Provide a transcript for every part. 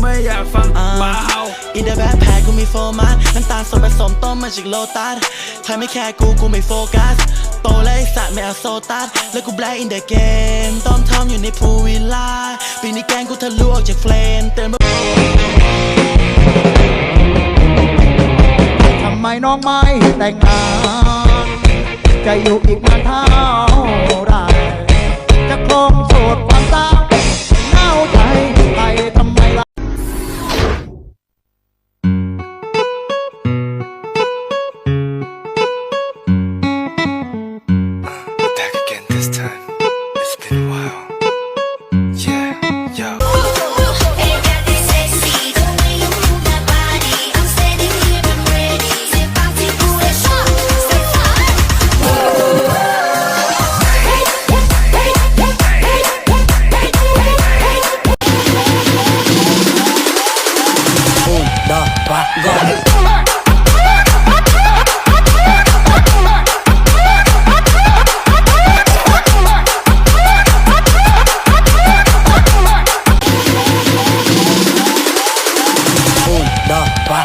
ไม่อยากฟังอ่าหมาเห่าอีเดอร์แบ็คแพคกูมีโฟมัสน้ำตาลสดผสมต้มมาจากโลตัสใครไม่แคร์กูกูไม่โฟกัสโตและไอสัตว์ไม่เอาโซตัสแล้วกูแบล็กอินเดอะเกมต้อมทอมอยู่ในพูลวิลล่าปีนี้แกงกูทะลุออกจากเฟลนเตือนว่าทำไมน้องไม่แต่งงานจะอยู่อีกนานเท่า ไม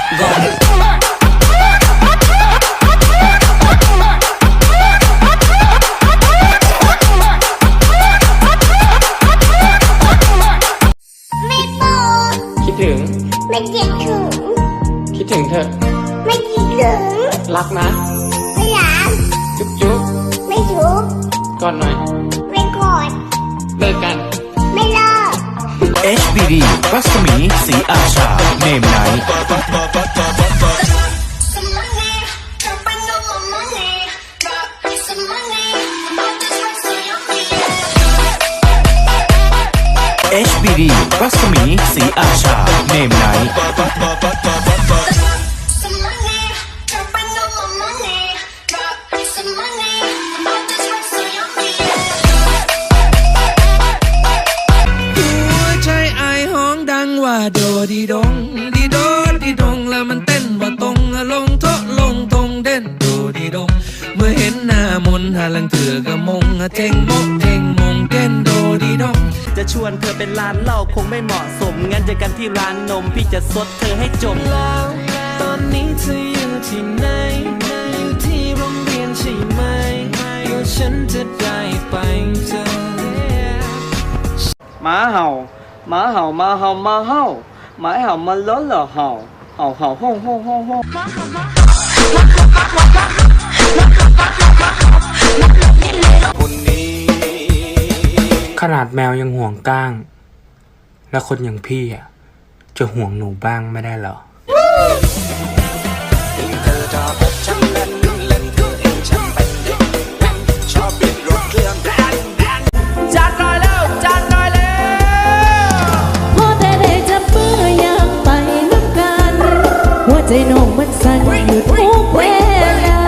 ่โปคิดถึง ไม่คิดถึง คิดถึงเธอ ไม่คิดถึง รักนะ ไม่รัก จุ๊บจุ๊บไม่ถูกก่อนหน่อย ไม่กอดเลิกกันไม่เลิก HBD รัศมีสีอาชาเนมไนท์ Some money, drop it on my money. Drop me some money. About this rest of your feet. HBD รัศมีสีอาชาเนมไนท์ Some โดดีดงดีโดดีดงแล้วมันเต้นว่าตรงลงโทะลงตรงเด่นโดดีดง เมื่อเห็นหน้ามนหาลังเถือกะมงเทงมกเทงมงเต้นโดดีดงจะชวนเธอเป็นร้านเหล้าคงไม่เหมาะสม งั้นเจอกันที่ร้านนมพี่จะซดเธอให้จมแล้วตอนนี้เธออยู่ที่ไหนอยู่ที่โรงเรียนใช่ไหมเดี๋ยวฉันจะได้ไปเจอหมาเห่า หมาเห่ามาเห่ามาเห่าหมาเห่ามาล้นเหรอเห่าเห่าเห่าห้องห้องห้องห้องขนาดแมวยังห่วงก้าง แล้วคนอย่างพี่อะ จะห่วงหนูบ้างไม่ได้เหรอ น้องมันสั่นอยู่ทุกเวลา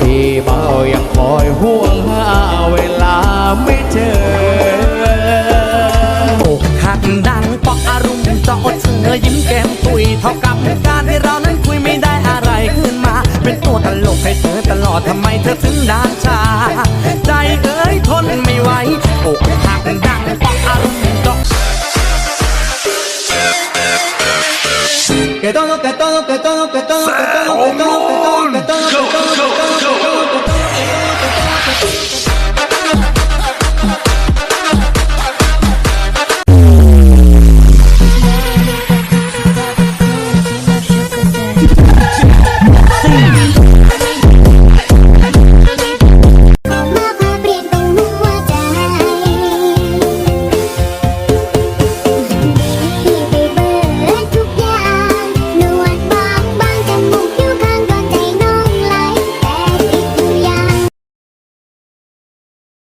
พี่เบายังคอยห่วงหาเวลาไม่เจออกหักดังปอกอารมณ์จะอดเสือยิ้มแก้มตุยเท่ากับการที่เรานั้นคุยไม่ได้อะไรขึ้นมา เป็นตัวตลกให้เธอตลอดทำไมเธอถึงด่างชา ใจเอ้ยทนไม่ไหวอกหัก Betul.